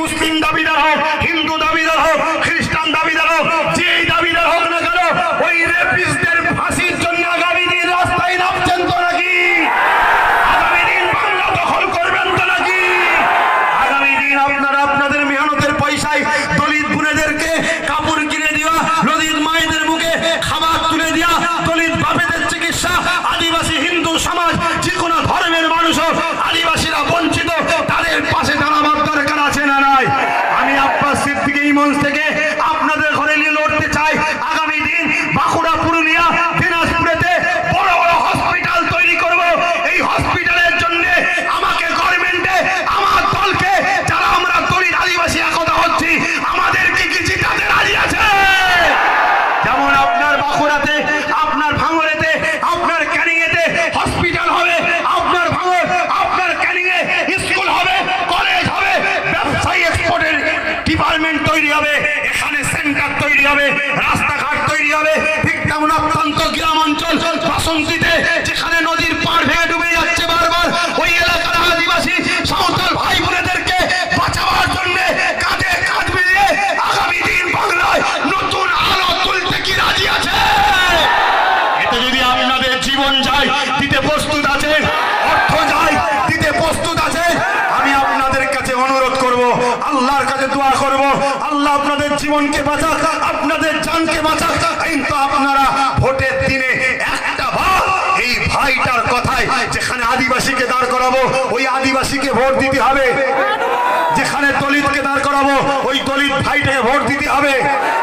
মুসলিম দাবিদার হোক হিন্দু দাবিদার হোক খ্রিস্টান দাবিদার হোক যেই sabe আল্লাহর কাছে দোয়া করব। আল্লাহ আপনাদের জীবনকে বাঁচাক, আপনাদের জানকে বাঁচাক। কিন্তু আপনারা ভোটের দিনে একটা বার এই ভাইটার কথায় যেখানে আদিবাসীকে দাঁড় করাবো, ওই আদিবাসীকে ভোট দিতে হবে। যেখানে দলিতকে দাঁড় করাবো, ওই দলিত ভাইটাকে ভোট দিতে হবে।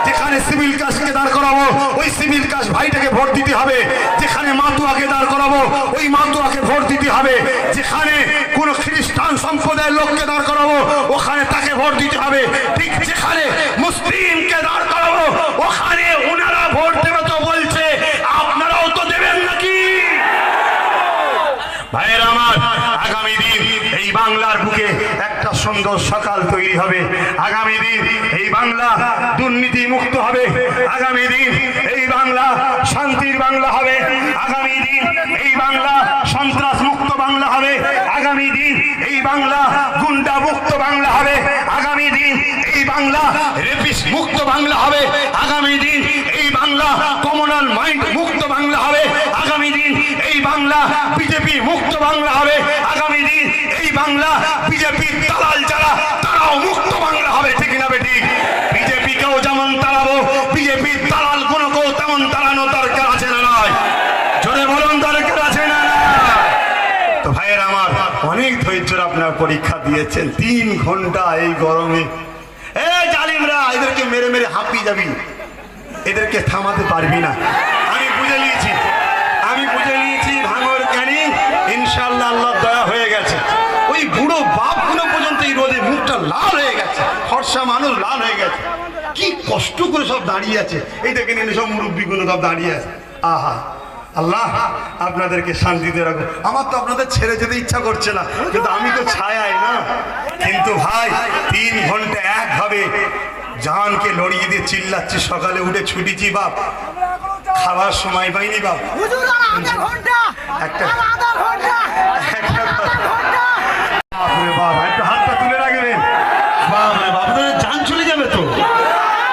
যেখানে সিভিল কাস্টকে দাঁড় করাবো, ওই সিভিল কাস্ট ভাইটাকে ভোট দিতে হবে। যেখানে মাতুয়াকে দাঁড় করাবো, ওই মাতুয়াকে ভোট দিতে হবে। যেখানে কোনো খ্রিস্টান সম্প্রদায়ের লোককে দাঁড় করাবো, ওখানে তাকে ভোট দিতে হবে। ঠিক যেখানে মুসলিমকে দাঁড় করাবো, ওখানে ওনারা ভোট দেবে তো বলছে, আপনারাও তো দেবেন নাকি? ভাইয়ের আমার, আগামী দিন এই বাংলার বুকে একটা সুন্দর সকাল তৈরি হবে। আগামী দিন এই বাংলা দুর্নীতি মুক্ত হবে। আগামী দিন এই বাংলা শান্তির বাংলা হবে। আগামী দিন এই বাংলা সন্ত্রাস মুক্ত বাংলা হবে। আগামী দিন এই বাংলা গুন্ডা মুক্ত বাংলা হবে। আগামী দিন এই বাংলা রেপিস মুক্ত বাংলা হবে। আগামী দিন এই বাংলা কমনাল মাইন্ড মুক্ত বাংলা হবে। আগামী দিন এই বাংলা বিজেপি মুক্ত বাংলা হবে আগামী দিন এই বাংলা বিজেপির দালাল যারা তারাও মুক্ত বাংলা হবে ঠিক না বেঠিক বিজেপিকেও যেমন তাড়াবো বিজেপির দালাল গুলোকেও তেমন তাড়ানো দরকার আছে না নয় জোরে বলুন দরকার আছে না না তো ভাইয়ের আমার অনেক ধৈর্যের আপনার পরীক্ষা দিয়েছেন। তিন ঘণ্টা এই গরমে। এ জালিমরা, এদেরকে মেরে মেরে হাঁপিয়ে যাবি। এদেরকে থামাতে পারবি না। আমি বুঝে নিয়েছি। আমি বুঝে নিয়েছি ভাঙর ইনশাল্লাহ আল্লাহ দয়া হয়ে গেছে। ওই বুড়ো বাপগুলো পর্যন্ত এই রোদে মুখটা লাল হয়ে গেছে। ফর্সা মানুষ লাল হয়ে গেছে। কি কষ্ট করে সব দাঁড়িয়ে আছে। এই দেখেন সব মুরব্বীগুলো সব দাঁড়িয়ে আছে। আহা। আল্লাহ আপনাদেরকে শান্তিতে রাখো আমার তো আপনাদের ছেড়ে যেতে ইচ্ছা করছে না কিন্তু আমি তো ছায়াই না। কিন্তু ভাই তিন ঘণ্টা একভাবে জানকে লড়িয়ে দিয়ে চিল্লাচ্ছি সকালে উঠে ছুটিছি বাপ। খাবার সময় পাইনি বাপ। একটা- আর আধা ঘণ্টা একটা ঘণ্টা বাপরে বাপ একটু হাতটা তুলে রাখবেন বাপরে বাপ আপনাদের জান চলে যাবে তো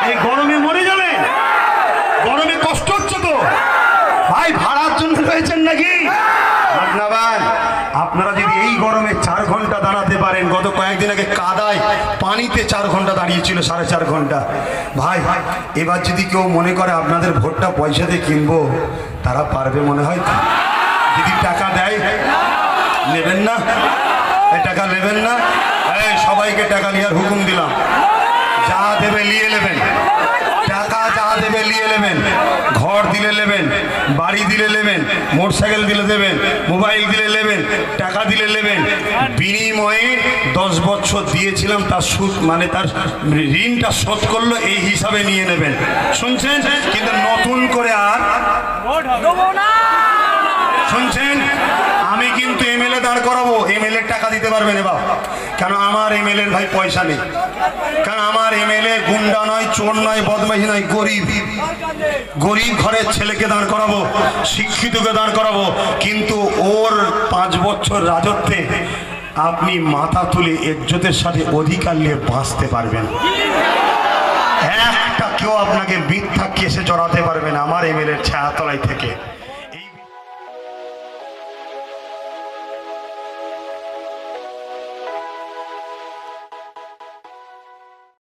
এই গরমে মরে যাবে গরমে কষ্ট হচ্ছে তো ভাই ভাড়ার জন্য রয়েছেন নাকি আপনার আপনারা যদি এই গরমে চার ঘণ্টা দাঁড়াতে পারেন। গত কয়েকদিন আগে কাদায় পানিতে চার ঘণ্টা দাঁড়িয়েছিল, সাড়ে চার ঘণ্টা। ভাই, এবার যদি কেউ মনে করে আপনাদের ভোটটা পয়সা দিয়ে কিনবো, তারা পারবে মনে হয় যদি টাকা দেয়, নেবেন না? টাকা নেবেন না? সবাইকে টাকা নেওয়ার হুকুম দিলাম। যা দেবে নিয়ে নেবেন। টাকা যা দেবে নিয়ে নেবেন। ঘর দিলে নেবেন বাড়ি দিলে নেবেন মোটরসাইকেল দিলে দেবেন মোবাইল দিলে নেবেন টাকা দিলে নেবেন। বিনিময়ে দশ বছর দিয়েছিলাম তার সুদ মানে তার ঋণটা শোধ করল এই হিসাবে নিয়ে নেবেন। শুনছেন? কিন্তু নতুন করে আর শুনছেন? আমি কিন্তু এমএলএ দাঁড় করাবো। এমএলএ টাকা দিতে পারবেন এবার। কেন আমার এমএলএ ভাই পয়সা নেই। কারণ আমার এমএলএ গুন্ডা নয়, চোর নয়, বদমাইশি নয়, গরিব। গরিব ঘরের ছেলেকে দাঁড় করাবো, শিক্ষিতকে দাঁড় করাবো, কিন্তু ওর পাঁচ বছর রাজত্বে আপনি মাথা তুলে ইজ্জতের সাথে অধিকার নিয়ে বাঁচতে পারবেন। একটা কেউ আপনাকে মিথ্যা কেসে জড়াতে পারবে না, আমার এমএলএর ছায়াতলায় থেকে।